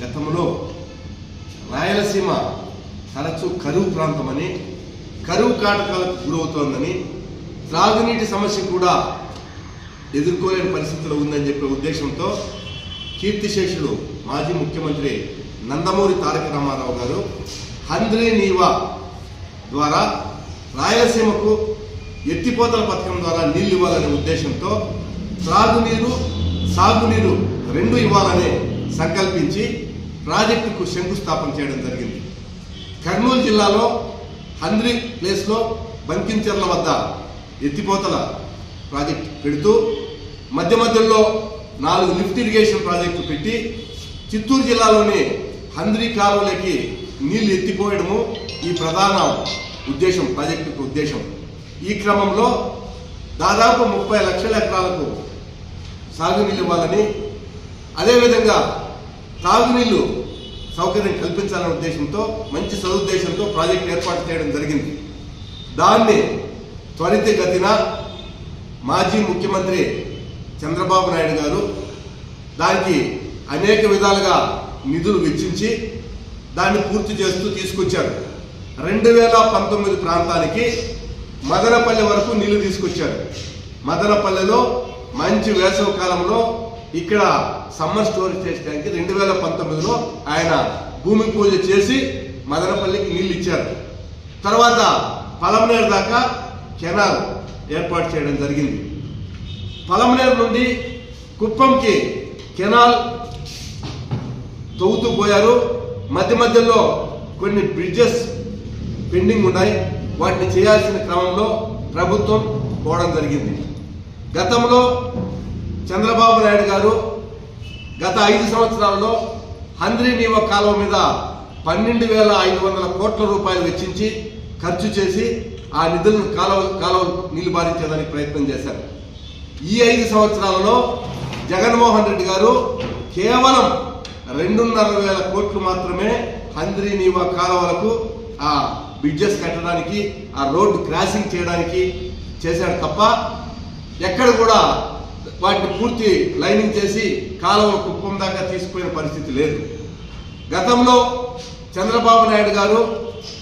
గతంలో రాయలసీమ తరచూ కరువు ప్రాంతమని కరువు కాటకాలకు గురవుతోందని త్రాగునీటి సమస్య కూడా ఎదుర్కోలేని పరిస్థితిలో ఉందని చెప్పే ఉద్దేశంతో కీర్తిశేషులు మాజీ ముఖ్యమంత్రి నందమూరి తారక రామారావు గారు హంద్రీ నీవా ద్వారా రాయలసీమకు ఎత్తిపోతల పథకం ద్వారా నీళ్ళు ఇవ్వాలనే ఉద్దేశంతో త్రాగునీరు సాగునీరు రెండు ఇవ్వాలని సంకల్పించి ప్రాజెక్టుకు శంకుస్థాపన చేయడం జరిగింది. కర్నూలు జిల్లాలో హంద్రి ప్లేస్లో బంకించర్ల వద్ద ఎత్తిపోతల ప్రాజెక్ట్ పెడుతూ మధ్య మధ్యలో నాలుగు లిఫ్ట్ ఇరిగేషన్ ప్రాజెక్టు పెట్టి చిత్తూరు జిల్లాలోని హంద్రి కాలువలకి నీళ్ళు ఎత్తిపోయడము ఈ ప్రధాన ఉద్దేశం ప్రాజెక్టుకు ఉద్దేశం. ఈ క్రమంలో దాదాపు ముప్పై లక్షల ఎకరాలకు సాగునీళ్ళు ఇవ్వాలని అదేవిధంగా తాగునీళ్ళు సౌకర్యం కల్పించాలనే ఉద్దేశంతో మంచి సదుద్దేశంతో ప్రాజెక్ట్ ఏర్పాటు చేయడం జరిగింది. దాన్ని త్వరితగతిన మాజీ ముఖ్యమంత్రి చంద్రబాబు నాయుడు గారు దానికి అనేక విధాలుగా నిధులు వెచ్చించి దాన్ని పూర్తి చేస్తూ తీసుకొచ్చారు. రెండు వేల పంతొమ్మిది ప్రాంతానికి మదనపల్లె వరకు నీళ్ళు తీసుకొచ్చారు. మదనపల్లెలో మంచి వేసవ కాలంలో ఇక్కడ సమ్మర్ స్టోరేజ్ చేయడానికి రెండు వేల పంతొమ్మిదిలో ఆయన భూమి పూజ చేసి మదనపల్లికి నీళ్ళు ఇచ్చారు తర్వాత పలమనేరు దాకా కెనాల్ ఏర్పాటు చేయడం జరిగింది. పలమనేరు నుండి కుప్పంకి కెనాల్ తవ్వుతూ పోయారు. మధ్య మధ్యలో కొన్ని బ్రిడ్జెస్ పెండింగ్ ఉన్నాయి. వాటిని చేయాల్సిన క్రమంలో ప్రభుత్వం పోవడం జరిగింది. గతంలో చంద్రబాబు నాయుడు గారు గత ఐదు సంవత్సరాల్లో హంద్రీ నీవ కాలువ మీద పన్నెండు వేల ఐదు వందల కోట్ల రూపాయలు వెచ్చించి ఖర్చు చేసి ఆ నిధులను కాలువ కాలువ నీళ్ళు బాధించేదానికి ప్రయత్నం చేశారు. ఈ ఐదు సంవత్సరాలలో జగన్మోహన్ రెడ్డి గారు కేవలం రెండున్నర వేల కోట్లు మాత్రమే హంద్రీ నీవ కాలువలకు ఆ బ్రిడ్జెస్ కట్టడానికి ఆ రోడ్డు క్రాసింగ్ చేయడానికి చేశాడు తప్ప ఎక్కడ కూడా వాటిని పూర్తి లైనింగ్ చేసి కాలువ కుప్పం దాకా తీసుకుపోయిన పరిస్థితి లేదు. గతంలో చంద్రబాబు నాయుడు గారు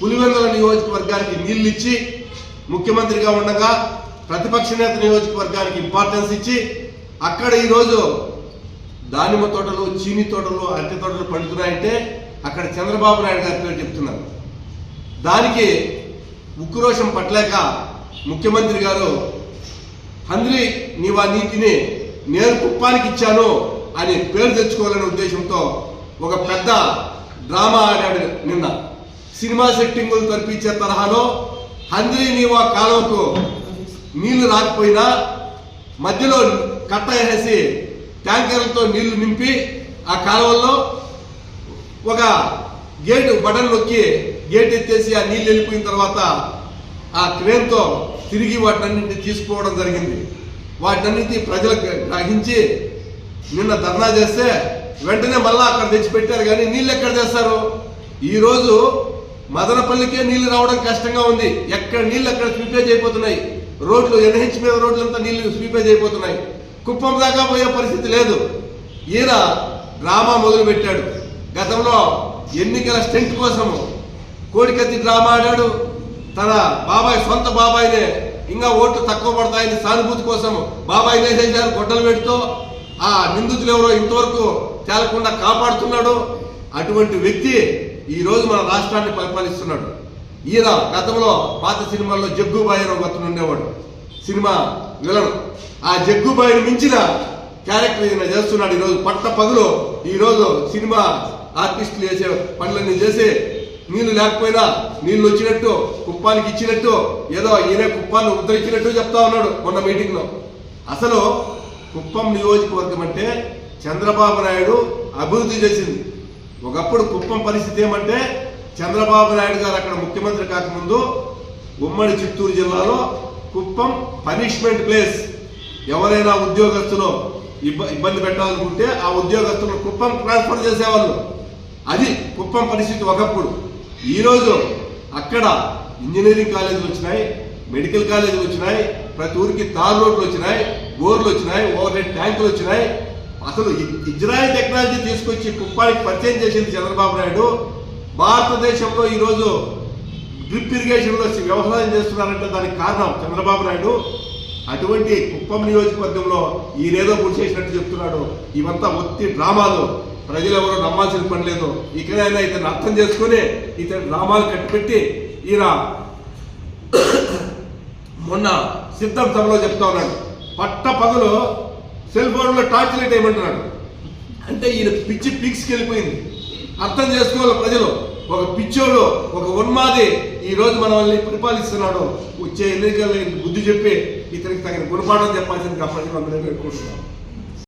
పులివెందుల నియోజకవర్గానికి నీళ్ళు ఇచ్చి ముఖ్యమంత్రిగా ఉండగా ప్రతిపక్ష నేత నియోజకవర్గానికి ఇంపార్టెన్స్ ఇచ్చి అక్కడ ఈరోజు దానిమ్మ తోటలు చీని తోటలు అరటి తోటలు పండుతున్నాయంటే అక్కడ చంద్రబాబు నాయుడు గారి పేరు చెప్తున్నారు. దానికి ఉక్రోషం పట్టలేక ముఖ్యమంత్రి గారు హంద్రి నీవా నీటిని నేను కుప్పానికి ఇచ్చాను అని పేరు తెచ్చుకోవాలనే ఉద్దేశంతో ఒక పెద్ద డ్రామా ఆడాడు నిన్న. సినిమా సెట్టింగులు తరిపించే తరహాలో హంద్రి నీవా కాలువకు నీళ్ళు రాకపోయినా మధ్యలో కట్ట వేసి ట్యాంకర్లతో నీళ్ళు నింపి ఆ కాలువల్లో ఒక గేటు బటన్ నొక్కి గేట్ ఎత్తేసి ఆ నీళ్ళు వెళ్ళిపోయిన తర్వాత ఆ క్రేన్తో తిరిగి వాటినన్నింటినీ తీసుకోవడం జరిగింది. వాటినన్నింటి ప్రజలకు గ్రహించి నిన్న ధర్నా చేస్తే వెంటనే మళ్ళీ అక్కడ తెచ్చి పెట్టారు కానీ నీళ్ళు ఎక్కడ చేస్తారు ఈరోజు మదనపల్లికే నీళ్ళు రావడం కష్టంగా ఉంది. ఎక్కడ నీళ్ళు అక్కడ స్వీపేజ్ అయిపోతున్నాయి. రోడ్లు ఎన్హెచ్ మీద రోడ్లంతా నీళ్ళు స్వీపేజ్ అయిపోతున్నాయి. కుప్పం దాకా పోయే పరిస్థితి లేదు. ఈయన డ్రామా మొదలుపెట్టాడు. గతంలో ఎన్నికల స్టెంట్ కోసము కోడికత్తి డ్రామా ఆడాడు. తన బాబాయ్ సొంత బాబాయినే ఇంకా ఓట్లు తక్కువ పడతాయని సానుభూతి కోసం బాబాయ్ చేశారు గొడ్డలు పెడుతూ. ఆ నిందితులు ఎవరో ఇంతవరకు తేలకుండా కాపాడుతున్నాడు. అటువంటి వ్యక్తి ఈరోజు మన రాష్ట్రాన్ని పరిపాలిస్తున్నాడు. ఈయన గతంలో పాత సినిమాల్లో జగ్గుబాయి అని ఒకతను ఉండేవాడు. Cinema villain. ఆ జగ్గుబాయిని మించిన క్యారెక్టర్ ఈయన చేస్తున్నాడు ఈరోజు. పట్ట పగులు ఈరోజు సినిమా ఆర్టిస్టులు చేసే పనులన్నీ చేసి నీళ్ళు లేకపోయినా నీళ్ళు వచ్చినట్టు కుప్పానికి ఇచ్చినట్టు ఏదో ఈయన కుప్పాన్ని ఉద్ధరించినట్టు చెప్తా ఉన్నాడు మొన్న మీటింగ్లో అసలు కుప్పం నియోజకవర్గం అంటే చంద్రబాబు నాయుడు అభివృద్ధి చేసింది. ఒకప్పుడు కుప్పం పరిస్థితి ఏమంటే చంద్రబాబు నాయుడు గారు అక్కడ ముఖ్యమంత్రి కాకముందు ఉమ్మడి చిత్తూరు జిల్లాలో కుప్పం పనిష్మెంట్ ప్లేస్ ఎవరైనా ఉద్యోగస్తులు ఇబ్బ ఇబ్బంది పెట్టాలనుకుంటే ఆ ఉద్యోగస్తులు కుప్పం ట్రాన్స్ఫర్ చేసేవాళ్ళు. అది కుప్పం పరిస్థితి ఒకప్పుడు. ఈరోజు అక్కడ ఇంజనీరింగ్ కాలేజీలు వచ్చినాయి మెడికల్ కాలేజీలు వచ్చినాయి ప్రతి ఊరికి తార్ రోడ్లు వచ్చినాయి బోర్లు వచ్చినాయి ఓవర్ హెడ్ ట్యాంకులు వచ్చినాయి. అసలు ఇజ్రాయెల్ టెక్నాలజీ తీసుకొచ్చి కుప్పానికి పరిచయం చేసింది చంద్రబాబు నాయుడు. భారతదేశంలో ఈరోజు డ్రిప్ ఇరిగేషన్లో వ్యవసాయం చేస్తున్నారంటే దానికి కారణం చంద్రబాబు నాయుడు. అటువంటి కుప్పం నియోజకవర్గంలో ఈయనేదో చేసినట్టు చెప్తున్నాడు. ఇవంతా ఒత్తి డ్రామాలు. ప్రజలు ఎవరో నమ్మాల్సిన పని లేదు. ఇక్కడైనా ఇతను అర్థం చేసుకుని ఇతని డ్రామాలు కట్టిపెట్టి ఈయన మొన్న సిద్ధం సభలో చెప్తా ఉన్నాడు. పట్ట పగలు సెల్ ఫోన్లో టార్చ్ లైట్ వేయమంటున్నాడు. అంటే ఈయన పిచ్చి పీక్స్కి వెళ్ళిపోయింది. అర్థం చేసుకోవాలి ప్రజలు. ఒక పిచ్చోడు ఒక ఉన్మాది ఈ రోజు మనల్ని పరిపాలిస్తున్నాడు. వచ్చే ఎన్నికల్లో బుద్ధి చెప్పి ఇతనికి తగిన గుణపాఠం చెప్పాల్సింది కాబట్టి మనం పెట్టుకుంటున్నాం